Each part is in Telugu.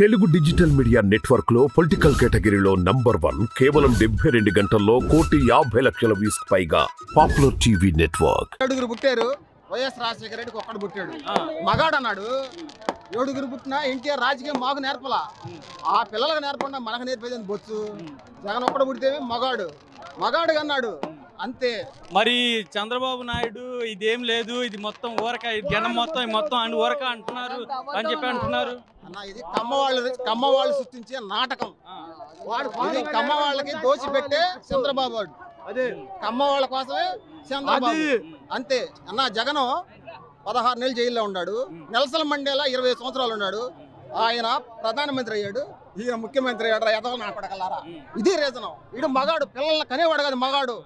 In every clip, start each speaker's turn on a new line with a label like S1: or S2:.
S1: తెలుగు డిజిటల్ మీడియా నెట్వర్క్లో పొలిటికల్ కేటగిరీలో నంబర్ వన్ కేవలం డెబ్బై రెండు గంటల్లో కోటి యాభై లక్షల వ్యూస్ పైగా పాపులర్ టీవీ నెట్వర్క్.
S2: ఏడుగురు పుట్టారు. వైఎస్ రాజశేఖర రెడ్డికి ఒక్కడు పుట్టాడు. మగాడు అన్నాడు ఏడుగురు పుట్టినా ఎన్టీఆర్ రాజకీయం మాకు నేర్పలా. ఆ పిల్లలకు నేర్పకుండా మనకు నేర్పేది అని బొచ్చు? జగన్ ఒక్కడు పుడితే మగాడు. మగాడు అన్నాడు. అంతే.
S3: మరి చంద్రబాబు నాయుడు ఇదేం లేదు ఇది మొత్తం ఊరక జనం మొత్తం ఇది మొత్తం అని ఊరక అంటున్నారు అని చెప్పి అంటున్నారు.
S2: అన్న ఇది కమ్మ వాళ్ళు కమ్మ వాళ్ళు సృష్టించే నాటకం. ఇది కమ్మ వాళ్ళకి దోచి పెట్టే చంద్రబాబు వాడు. కమ్మ వాళ్ళ కోసమే చంద్రబాబు. అంతే. అన్న జగన్ పదహారు నెలలు జైల్లో ఉన్నాడు. నెల్సన్ మండేలా ఇరవై సంవత్సరాలు ఉన్నాడు. ఆయన ప్రధానమంత్రి అయ్యాడు. ఈయన ముఖ్యమంత్రి అయ్యాడు. ఎదవ నా కొడకలారా. ఇది రీజన్ వీడు మగాడు పిల్లల్ని కనేవాడు కాదు మగాడు.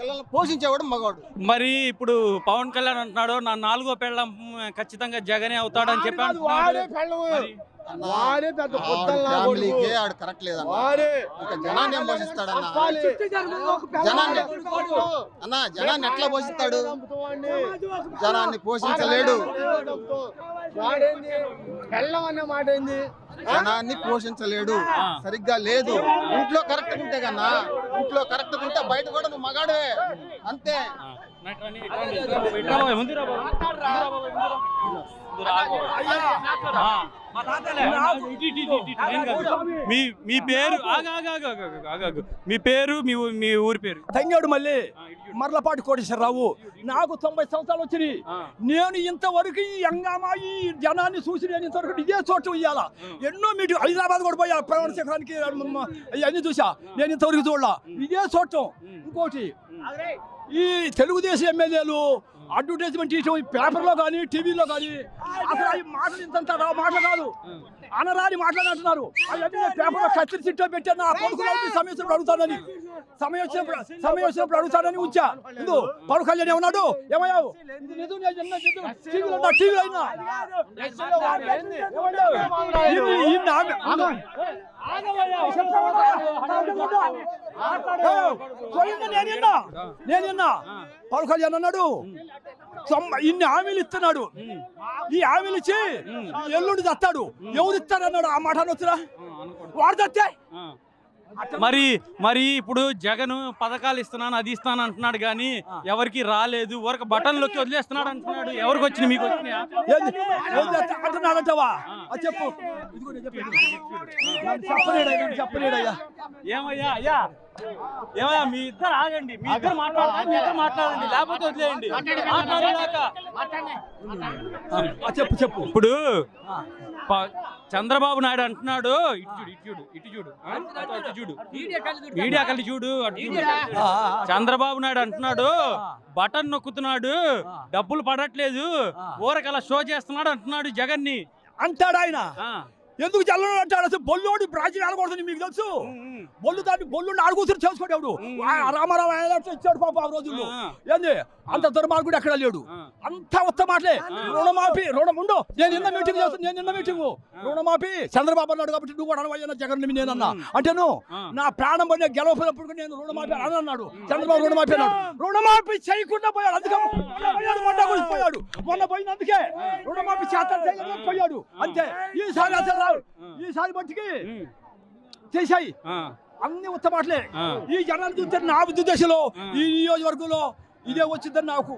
S2: పిల్లల్ని పోషించేవాడు మగాడు
S3: మరి ఇప్పుడు పవన్ కళ్యాణ్ అంటున్నాడు నా నాలుగో పెళ్ళం ఖచ్చితంగా జగనే అవుతాడని చెప్పి అంటున్నాడు. మరి?
S4: వాడే పెద్ద
S2: ఫ్యామిలీకి. ఆడు కరెక్ట్ లేదన్న.
S4: వాడే.
S2: ఇంకా జనాన్ని ఏం పోషిస్తాడన్న. జనాన్ని అన్న జనాన్ని ఎట్లా పోషిస్తాడు? జనాన్ని పోషించలేడు.
S4: వాడేంది పెళ్ళం అన్న మాట ఏంది?
S2: జనాన్ని పోషించలేడు. సరిగ్గా లేదు. ఇంట్లో కరెక్ట్ ఉంటే కన్నా ఇంట్లో కరెక్ట్ ఉంటే బయట కూడా నువ్వు మగాడే. అంతే.
S3: మా. మీ మీ పేరు. మీ పేరు మీ మీ ఊరి పేరు?
S5: తంగాడు మళ్ళీ. మర్లపాటి కోటేశ్వరరావు. నాకు తొంభై సంవత్సరాలు వచ్చినాయి. నేను ఇంతవరకు ఈ హంగామా ఈ జనాన్ని చూసి నేను ఇంతవరకు ఇదే చోటు ఇయ్యాల? ఎన్నో మీటింగ్ హైదరాబాద్ కూడా పోయా ప్రవణ శిఖరానికి అన్ని చూసా. నేను ఇంతవరకు చూడలా. ఇదే చూడటం ఇంకోటి ఈ తెలుగుదేశం ఎమ్మెల్యేలు అడ్వర్టైజ్మెంట్ ఇవ్వటం ఈ పేపర్లో కానీ టీవీలో కానీ అసలు ఈ మాటలు ఇంత మాటలు కాదు. అనరాని మాటలు అంటున్నారు అవన్నీ నేను పేపర్లో కత్తిరి చిట్టో పెట్టాను. ఆ కొడుకులో సమయం వచ్చినప్పుడు అడుగుతానని. సమయం వచ్చినప్పుడు సమయం వచ్చినప్పుడు అడుగుతానని ఉంచా. ఇందు పవన్ కళ్యాణ్ ఏమన్నాడు? ఏమయ్యావు టీవీలో అయినా. పవన్ కళ్యాణ్ అన్నాడు. ఇన్ని హామీలు ఇస్తున్నాడు. ఈ హామీలు ఇచ్చి ఎల్లుండి తెస్తాడు ఎవరు ఇస్తారన్నాడు ఆ మాట అనొచ్చురా? వాడు తెస్తే
S3: ఆ. మరి మరి ఇప్పుడు జగన్ పథకాలు ఇస్తున్నాను అది ఇస్తాను అంటున్నాడు కానీ ఎవరికి రాలేదు. ఊరక బటన్లోకి వదిలేస్తున్నాడు అంటున్నాడు. ఎవరికి వచ్చినాయి? మీకు వచ్చినాయా?
S5: తెస్తా అంటున్నాడంటావా? చెప్పు. చెప్పలేడయ్యా,
S3: ఏమయ్యా అయ్యా? ఏమయ్యా మీ ఇద్దరు ఆగండి. మీ ఇద్దరు మాట్లాడండి మీ ఇద్దరు మాట్లాడండి. లేకపోతే వదిలేయండి. మాట్లాడలేక
S5: చెప్పు చెప్పు.
S3: ఇప్పుడు చంద్రబాబు నాయుడు అంటున్నాడు ఇటు చూడు ఇటు చూడు ఇటు చూడు. మీడియా కలిసి చూడు. చంద్రబాబు నాయుడు అంటున్నాడు బటన్ నొక్కుతున్నాడు డబ్బులు పడట్లేదు ఊరకలా షో చేస్తున్నాడు అంటున్నాడు జగన్ని
S5: అంటాడు ఆయన. ఎందుకు చల్లడు అంటాడు అసలు బొల్లోడి బ్రాజీల్ ఆడకూడదని మీకు తెలుసు? బొల్లు దాన్ని బొల్లు ఆడుకూతురు చేసుకోడేవాడు రామారావు ఆయన అట్లా ఇచ్చాడు పాప ఆ రోజుల్లో. ఏంది? అంత దుర్మార్గుడు ఎక్కడ లేడు. అంత ఉత్త మాటలే. రుణమాఫీ రుణం ఉండు. నేను నిన్న మీటింగ్ చేస్తాను నేను నిన్న మీటింగ్ రుణమాఫీ. చంద్రబాబు అన్నాడు కాబట్టి నువ్వు కూడా అనవయ్యా జగన్ని నేనన్నా. అంటేను
S3: ఆ.
S5: నా ప్రాణం పడిన గెలవపోయినప్పుడు నేను రుణమాఫీ అని అన్నాడు. చంద్రబాబు రుణమాఫీ అన్నాడు. రుణమాఫీ చేయకుండా పోయాడు. అందుకే మొన్న పోయాడు మొన్న కూడా పోయాడు మొన్న పోయిన అందుకే రుణమాఫీ చేయకుండా పోయాడు అంతే. ఈసారి అసలు రావు. ఈసారి మట్టికి. చేశాయి. అన్ని ఉత్త మాటలే
S3: ఆ.
S5: ఈ జనాన్ని చూస్తే నా దశలో ఈ నియోజకవర్గంలో ఇదే వచ్చిందని నాకు